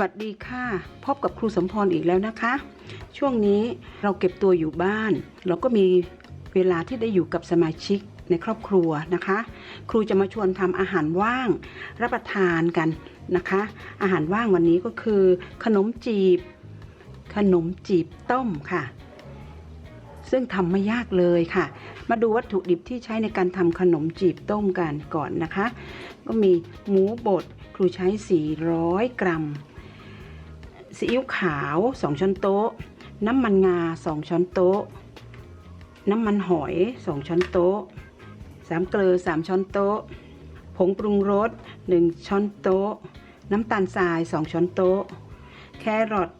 วัสดีค่ะ พบกับครูสมพรอีกแล้วนะคะ ช่วงนี้เราเก็บตัวอยู่บ้าน เราก็มีเวลาที่ได้อยู่กับสมาชิกในครอบครัวนะคะ ครูจะมาชวนทำอาหารว่างรับประทานกันนะคะ อาหารว่างวันนี้ก็คือ ขนมจีบ ขนมจีบต้มค่ะ ซึ่งทำไม่ยากเลยค่ะ มาดูวัตถุดิบที่ใช้ในการทำขนมจีบต้มกันก่อนนะคะ ก็มีหมูบดครูใช้ 400 กรัม ซีอิ๊วขาว 2 ช้อนโต๊ะ น้ำมันงา 2 ช้อนโต๊ะ น้ำมันหอย 2 ช้อนโต๊ะ สามเกลือ 3 ช้อนโต๊ะ ผงปรุงรส 1 ช้อนโต๊ะ น้ำตาลทราย 2 ช้อนโต๊ะ แครอท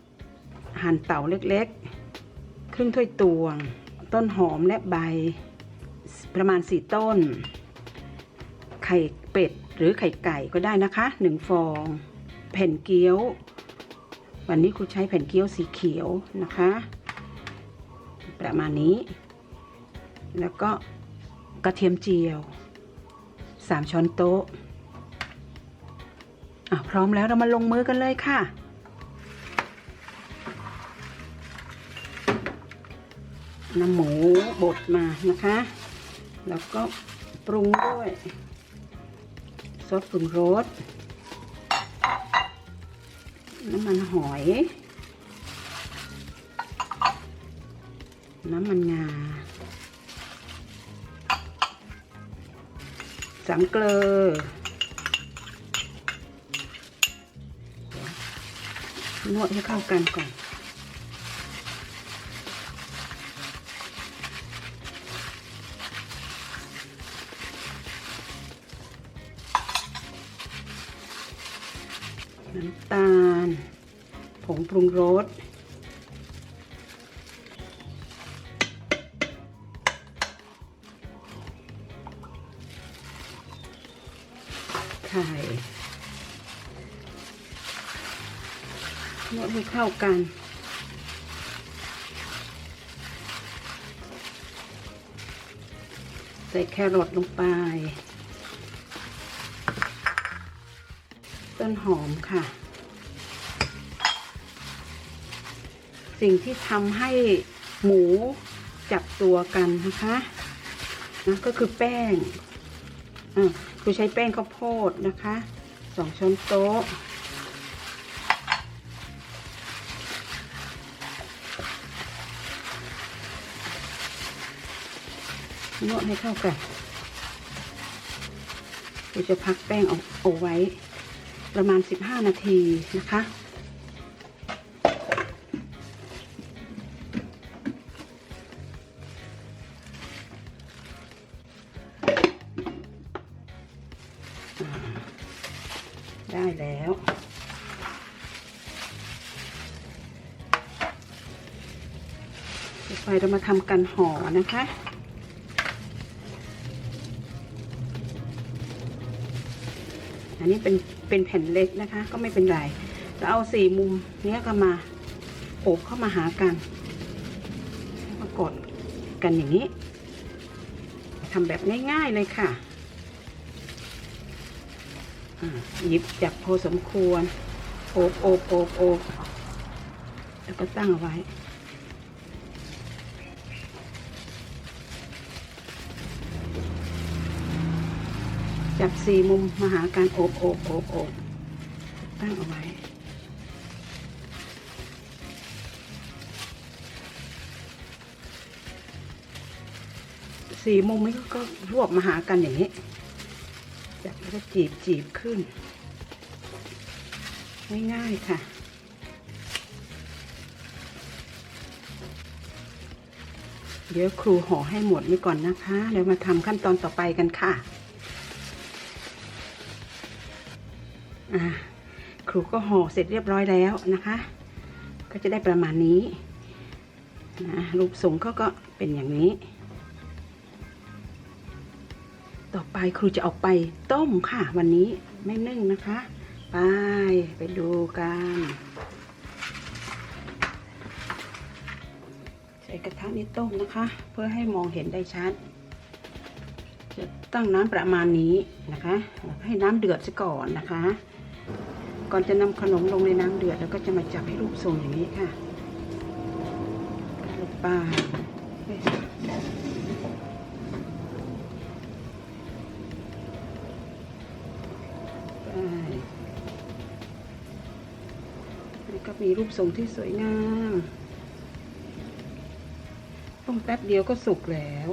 หั่นเต่าเล็กๆ ครึ่งถ้วยตวง ต้นหอมและใบ ประมาณ 4 ต้น ไข่เป็ดหรือไข่ไก่ก็ได้นะคะ 1 ฟอง แผ่นเกี๊ยว วันนี้ครูใช้แผ่นเกี๊ยวสีเขียวนะคะ ประมาณนี้ แล้วก็กระเทียมเจียว 3 ช้อนโต๊ะอะพร้อมแล้วเรามาลงมือกันเลยค่ะน้ำหมูบดมานะคะ แล้วก็ปรุงด้วยซอสปรุงรส น้ำมันหอย น้ำมันงาสามเกลือนวดให้เข้ากันก่อน น้ำตาล ผงปรุงรสไข่นวดให้เข้ากันใส่แครอทลงไป ต้นหอมค่ะ สิ่งที่ทำให้หมูจับตัวกันนะคะนะก็คือแป้งอะคือใช้แป้งข้าวโพดนะคะสองช้อนโต๊ะนวดให้เข้ากันเราจะพักแป้งเอาเอาไว้ ประมาณ 15 นาทีนะคะ ได้แล้ว ต่อไปเรามาทำกันห่อนะคะอันนี้เป็น เป็นแผ่นเล็กนะคะ ก็ไม่เป็นไรเราเอาสี่มุมเนี้ยก็มาโอบเข้ามาหากันมากดกันอย่างนี้ทำแบบง่าย ๆ เลยค่ะหยิบจับพอสมควร โอบโอบโอบโอบแล้วก็ตั้งเอาไว้ จับสี่มุมมาหาการโอบโอบโอบโอบตั้งเอาไว้ สี่มุมนี้ก็รวบมาหากันอย่างนี้จับแล้วก็จีบจีบขึ้น ง่ายๆค่ะเดี๋ยวครูห่อให้หมดนี่ก่อนนะคะ เดี๋ยวมาทำขั้นตอนต่อไปกันค่ะ ครูก็ห่อเสร็จเรียบร้อยแล้วนะคะ ก็จะได้ประมาณนี้นะรูปทรงเขาก็เป็นอย่างนี้ ต่อไปครูจะเอาไปต้มค่ะ วันนี้ไม่นึ่งนะคะ ไปไปดูกันใส่กระทะนี้ต้มนะคะ เพื่อให้มองเห็นได้ชัด จะตั้งน้ำประมาณนี้นะคะ ให้น้ำเดือดซะก่อนนะคะ ก่อนจะนำขนมลงในน้ำเดือดแล้วก็จะมาจับให้รูปทรงอย่างนี้ค่ะลูกปลาไปแล้วก็มีรูปทรงที่สวยงาม ต้มแป๊บเดียวก็สุกแล้ว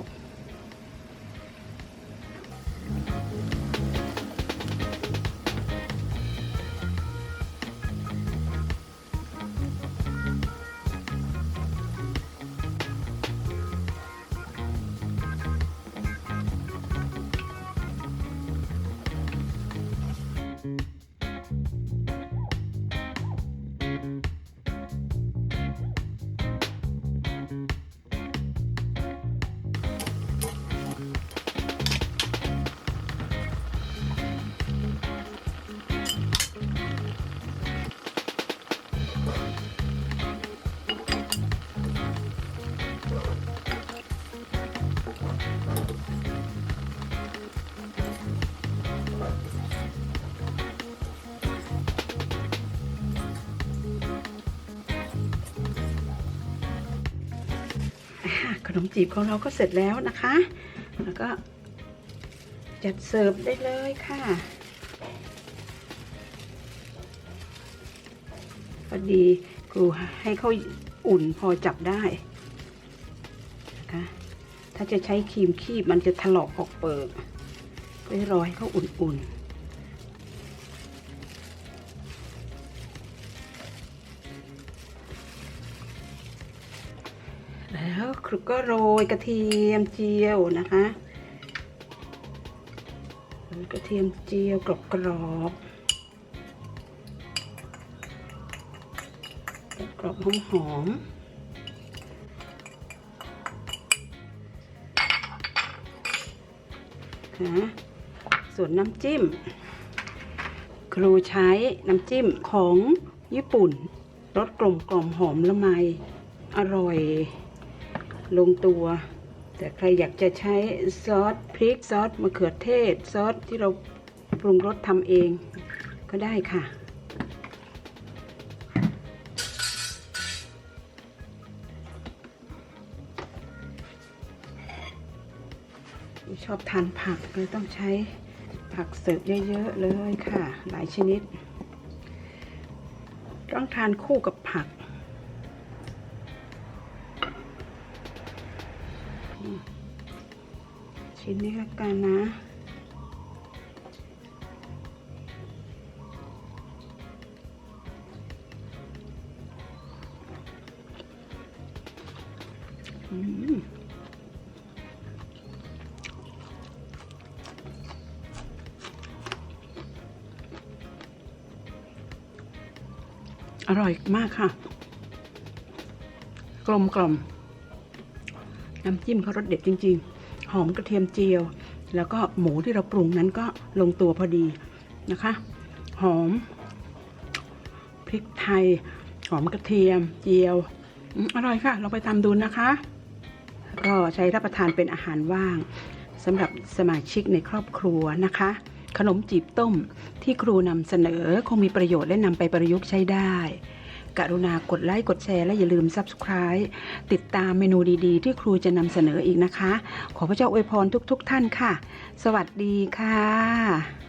นมจีบของเราก็เสร็จแล้วนะคะ แล้วก็จัดเสิร์ฟได้เลยค่ะพอดีครูให้เขาอุ่นพอจับได้นะคะถ้าจะใช้ครีมคีบมันจะถลอกออกเปิดก็รอให้เขาอุ่นๆ แล้วครูก็โรยกระเทียมเจียวนะคะกระเทียมเจียวกรอบกรอบกรอบหอมหอมนะส่วนน้ำจิ้ม ครูใช้น้ำจิ้มของญี่ปุ่นรสกลมกล่อมหอมละไมอร่อย ลงตัว แต่ใครอยากจะใช้ซอสพริกซอสมะเขือเทศ ซอสที่เราปรุงรสทำเองก็ได้ค่ะ ชอบทานผักเลยต้องใช้ผักเสิร์ฟเยอะ ๆ เลยค่ะ หลายชนิด ต้องทานคู่กับผัก ชิ้นนี้ละกันนะอืมอร่อยมากค่ะ กลมกล่อมน้ำจิ้มเขารสเด็ดจริง ๆ หอมกระเทียมเจียว แล้วก็หมูที่เราปรุงนั้นก็ลงตัวพอดีนะคะ หอมพริกไทย หอมกระเทียมเจียวอร่อยค่ะเราไปทำดูนะคะ ก็ใช้รับประทานเป็นอาหารว่างสำหรับสมาชิกในครอบครัวนะคะ ขนมจีบต้มที่ครูนำเสนอคงมีประโยชน์และนำไปประยุกต์ใช้ได้ กรุณากดไลค์กดแชร์และอย่าลืม Subscribe ติดตามเมนูดีๆ ที่ครูจะนำเสนออีกนะคะ ขอพระเจ้าอวยพรทุกๆทท่านค่ะ สวัสดีค่ะ